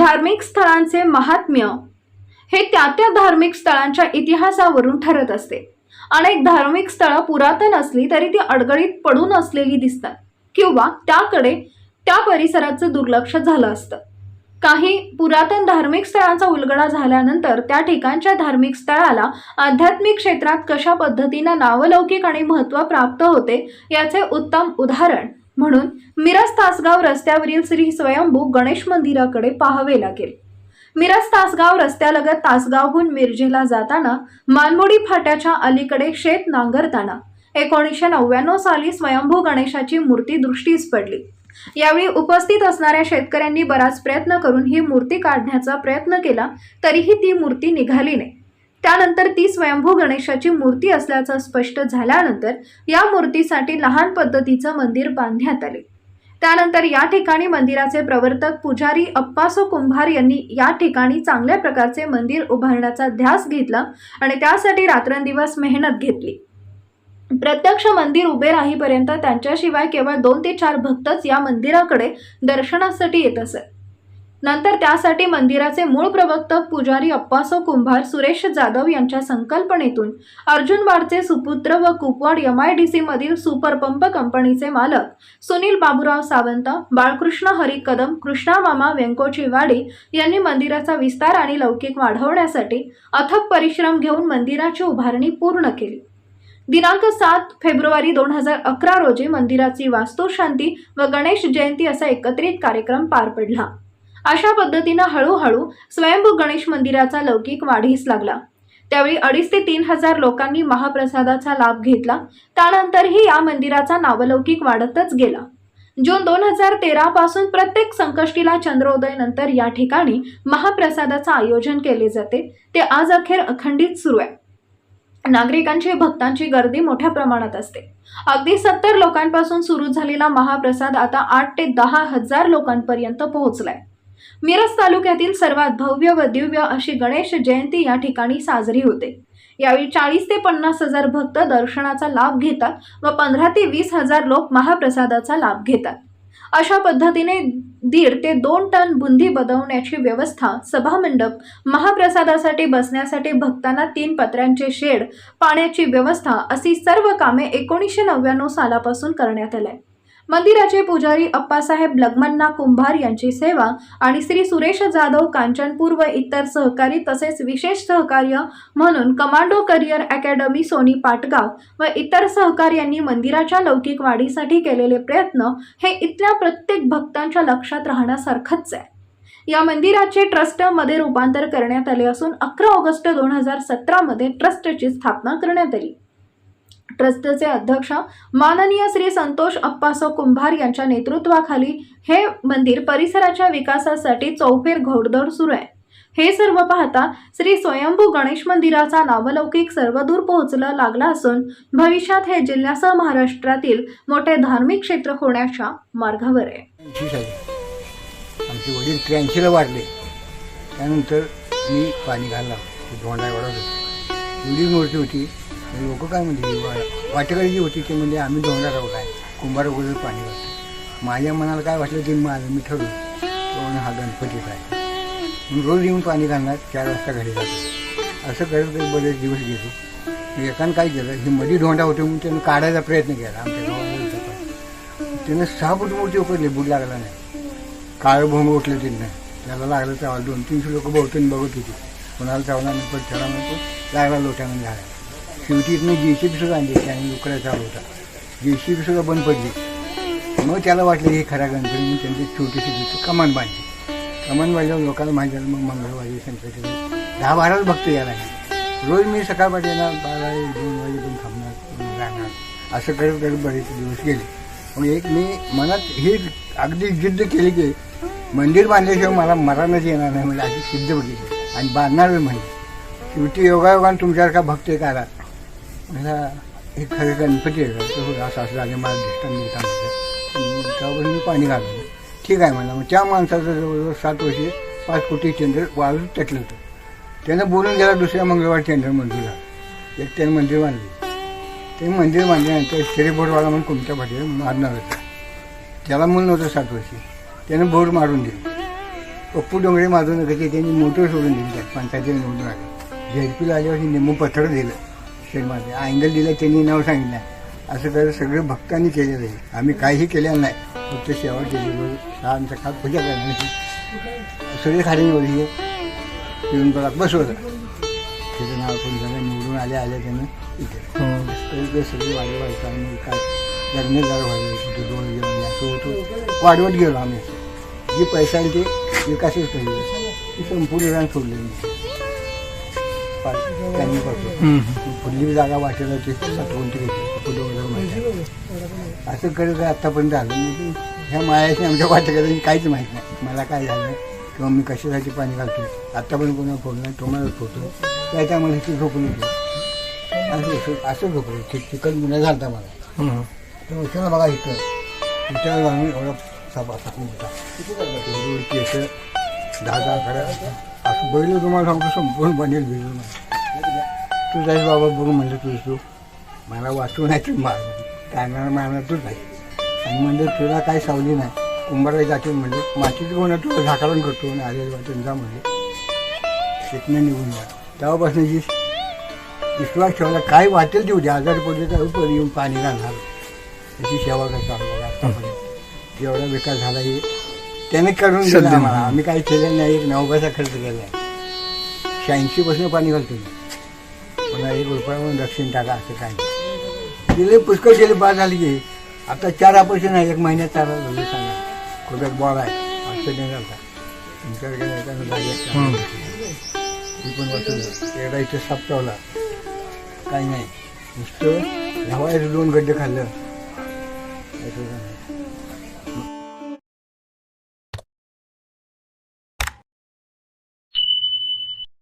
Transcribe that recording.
धार्मिक स्थळांचे महात्म्य हे त्या त्या धार्मिक स्थळांच्या इतिहासावरून ठरत असते. अनेक धार्मिक स्थळं पुरातन असली तरी ती अडगळीत पडून असलेली दिसतात किंवा त्याकडे त्या परिसराचं दुर्लक्ष झालं असतं. काही पुरातन धार्मिक स्थळांचा उलगडा झाल्यानंतर त्या ठिकाणच्या धार्मिक स्थळाला आध्यात्मिक क्षेत्रात कशा पद्धतीनं नावलौकिक आणि महत्त्व प्राप्त होते याचे उत्तम उदाहरण म्हणून मिरज तासगाव रस्त्यावरील श्री स्वयंभू गणेश मंदिराकडे पाहावे लागेल मिरज तासगाव रस्त्यालगत तासगावहून मिरजेला जाताना मानमोडी फाट्याच्या अलीकडे शेत नांगरताना एकोणीसशे नव्याण्णव साली स्वयंभू गणेशाची मूर्ती दृष्टीस पडली. यावेळी उपस्थित असणाऱ्या शेतकऱ्यांनी बराच प्रयत्न करून ही मूर्ती काढण्याचा प्रयत्न केला तरीही ती मूर्ती निघाली नाही. त्यानंतर ती स्वयंभू गणेशाची मूर्ती असल्याचं स्पष्ट झाल्यानंतर या मूर्तीसाठी लहान पद्धतीचं मंदिर बांधण्यात आले. त्यानंतर या ठिकाणी मंदिराचे प्रवर्तक पुजारी अप्पासो कुंभार यांनी या ठिकाणी चांगल्या प्रकारचे मंदिर उभारण्याचा ध्यास घेतला आणि त्यासाठी रात्रंदिवस मेहनत घेतली. प्रत्यक्ष मंदिर उभे राहीपर्यंत त्यांच्याशिवाय केवळ दोन ते चार भक्तच या मंदिराकडे दर्शनासाठी येत असत नंतर त्यासाठी मंदिराचे मूळ प्रवक्तक पुजारी अप्पासो कुंभार सुरेश जाधव यांच्या संकल्पनेतून अर्जुन वाडचे सुपुत्र व कुपवाड एम आय डी सीमधील मधील कंपनीचे मालक सुनील बाबूराव सावंत बाळकृष्ण हरी कदम कृष्णामामा व्यंकोची वाडी यांनी मंदिराचा विस्तार आणि लौकिक वाढवण्यासाठी अथक परिश्रम घेऊन मंदिराची उभारणी पूर्ण केली. दिनांक सात फेब्रुवारी दोन हजार अकरा रोजी मंदिराची वास्तुशांती व गणेश जयंती असा एकत्रित कार्यक्रम पार पडला. अशा पद्धतीनं हळूहळू स्वयंभू गणेश मंदिराचा लौकिक वाढीस लागला. त्यावेळी अडीच ते तीन हजार लोकांनी महाप्रसादाचा लाभ घेतला. त्यानंतरही या मंदिराचा नावलौकिक वाढतच गेला. जून दोन हजार तेरा पासून प्रत्येक संकष्टीला चंद्रोदय नंतर या ठिकाणी महाप्रसादाचं आयोजन केले जाते. ते आज अखेर अखंडित सुरू आहे. नागरिकांची भक्तांची गर्दी मोठ्या प्रमाणात असते. अगदी सत्तर लोकांपासून सुरू झालेला महाप्रसाद आता आठ ते दहा हजार लोकांपर्यंत पोहोचलाय. मिरज तालुक्यातील सर्वात भव्य व दिव्य अशी गणेश जयंती या ठिकाणी साजरी होते. यावेळी चाळीस ते पन्नास हजार भक्त दर्शनाचा लाभ घेतात व पंधरा ते वीस हजार लोक महाप्रसादाचा लाभ घेतात. अशा पद्धतीने दीड ते दोन टन बुंदी बदवण्याची व्यवस्था सभामंडप महाप्रसादासाठी बसण्यासाठी भक्तांना तीन पत्र्यांचे शेड पाण्याची व्यवस्था अशी सर्व कामे एकोणीसशे नव्याण्णव सालापासून करण्यात आल्या मंदिराचे पुजारी अप्पासाहेब लग्मन्ना कुंभार यांची सेवा आणि श्री सुरेश जाधव कांचनपूर व इतर सहकारी तसेच विशेष सहकार्य म्हणून commando career academy Soni Patgaon व इतर सहकार्यांनी मंदिराच्या लौकिक वाढीसाठी केलेले प्रयत्न हे इथल्या प्रत्येक भक्तांच्या लक्षात राहण्यासारखंच आहे. या मंदिराचे ट्रस्टमध्ये रूपांतर करण्यात आले असून अकरा ऑगस्ट दोन हजार सतरामध्ये ट्रस्टची स्थापना करण्यात आली. ट्रस्टचे अध्यक्ष माननीय श्री संतोष अप्पासो कुंभार यांच्या नेतृत्वाखाली हे मंदिर परिसराच्या विकासासाठी चौफेर घोडदौड सुरू आहे. हे सर्व पाहता श्री स्वयंभू गणेश मंदिराचा नावलौकिक सर्वदूर पोहोचला लागला असून भविष्यात हे जिल्ह्यासह महाराष्ट्रातील मोठे धार्मिक क्षेत्र होण्याच्या मार्गावर आहे. आमचे वडील त्र्याऐंशीला वाढले त्यानंतर मी पाणी घालला धोंडा वाढवलं एवढी मूर्ती होती. लोक काय म्हणते वाटेकडे जी होती ते म्हणजे आम्ही धोंडा राहू काय कुंभार वगैरे पाणी घालतो माझ्या मनाला काय वाटलं ते माझं मी ठरवू. पण हा गणपतीचा आहे. मग रोज येऊन पाणी घालणार चार वाजता घरी जातो. असं करत बरेच दिवस गेलो. एकानं काय केलं ही मध्ये धोंडा होते म्हणून त्यानं काढायचा प्रयत्न केला. आमच्या गावाला त्यानं सहा फूट मोठी उकडली बुड लागला नाही. काळं भोंग उठलं तिथनं. त्याला लागलं चावला. दोन तीनशे लोक बहुतेक बघत होती. कोणाला चावला नाही पण त्याला म्हणतो लागला लोट्यानं झाला शेवटी इथनं जे सी बी सुद्धा आणली त्याने उकडा चालू होता जे सी बी सुद्धा बंद पडली. मग त्याला वाटलं हे खरा गणपती म्हणून त्यांची छोटीशी दिसतो कमान बांधली. कमान बांधल्यावर लोकांना माहिती झालं मग मंगळवारी संकटी दहा बाराच भक्त यायला रोज मी सकाळपाठी येणार बारा एक दोन वाजेपर्यंत थांबणार राहणार. असं करत करत बरेच दिवस गेले. मग एक मी मनात ही अगदी जिद्द केली की मंदिर बांधल्याशिवाय मला मरणच येणार नाही म्हणजे अशी सिद्ध बघितली आणि बांधणार म्हणजे. शेवटी योगायोगाने तुमच्यासारखा भक्त एक आला. मला एक खरं गणपती आहे असं असं झालं मला दिसतात मिळता त्यावर मी पाणी घालवलं ठीक आहे मला मग त्या माणसाचं जवळजवळ सात वर्षे पाच कोटी टेंडर वाळून तटलं होतं। त्यानं बोलून गेला दुसऱ्या मंगळवार टेंडर मंजूर झालं एक त्याने मंदिर बांधले ते मंदिर बांधल्यानंतर शेरी बोर्डवाला म्हणून कोणत्या भाटी मारणार होता त्याला मूल नव्हतं सात वर्षी त्यानं बोर्ड मारून दिलं। पप्पू डोंगरे मारून नका त्यांनी मोटर सोडून दिली त्यात पंचायतीने निवडून आले झेडपीला आल्यावर निंबू पत्र दिलं। शेणमध्ये अँगल दिलं त्यांनी नाव सांगितलं. असं करत सगळं भक्तांनी केलेलं आहे. आम्ही काहीही केलेलं नाही. फक्त सेवा केली. शाळां सकाळ पूजा करण्याची सगळे खाली निवडली येऊन परत बसवलं त्याचं नाव पण झालं निवडून आले आले त्यानं इथे. तरी ते सगळी वाढ काय लग्न जरा व्हायला दोन घेऊन असं होतं. वाढवत गेलो आम्ही. जे पैसा ते विकासच केले. ते संपूर्ण रान सोडले मी पा- त्यांनी पाठवलं पुढली जागा वाटेला ते साठवून ते घेतली पुढे वगैरे माहिती असं करत काय आत्तापर्यंत आलं म्हणजे ह्या मायाशी आमच्या वाटेकडे काहीच माहीत नाही मला काय झालं किंवा मी कशासाठी पाणी घालतो आत्तापर्यंत कोणाला फोन नाही तुम्हाला फोटो त्या टायमाला इथे झोपून येतो असं असं झोपलं ठीक चिकन गुन्हा झाला मला तर उशिरा बघा इथं इथं घालून एवढा सापा सापू होता केस दहा दहा कडा असं बैल तुम्हाला सांगतो संपूर्ण बनेल भिजून तू जाईस बाबा बघू म्हणलं तुझ तू मला वाचू नाही तर मार. काढणार मारणार तूच नाही. आणि म्हणजे तुला काय सावली नाही. कुंभारला जाते म्हणजे मातीचं कोणा तुला झाकारण करतो. आणि आलेलं वाटून जा म्हणजे तिथनं निघून जा. तेव्हापासून जी विश्वास ठेवला काय वाटेल देऊ द्या आजारी पडले तर परी येऊन पाणी घालणार. त्याची सेवा करतो आम्हाला आतापर्यंत एवढा विकास झाला हे. त्याने करून दिला सध्या. आम्हाला. आम्ही काही केलेलं नाही. एक नवगाचा खर्च केला आहे. शहाऐंशी पासून पाणी घालतो मी. पुन्हा एक रुपया म्हणून दक्षिण टाका असं काय नाही. दिले पुष्कळ गेले बाद झाली की. आता चार ऑपरेशन आहे. एक महिन्यात चार झाले सांगा. खोब्यात बॉल आहे? झाला तुमच्याकडे नाही आहे. का? ती पण वाचून एकदा इथे सापटावला काही नाही. नुसतं धावायचं दोन गड्डे खाल्लं. असं नाही.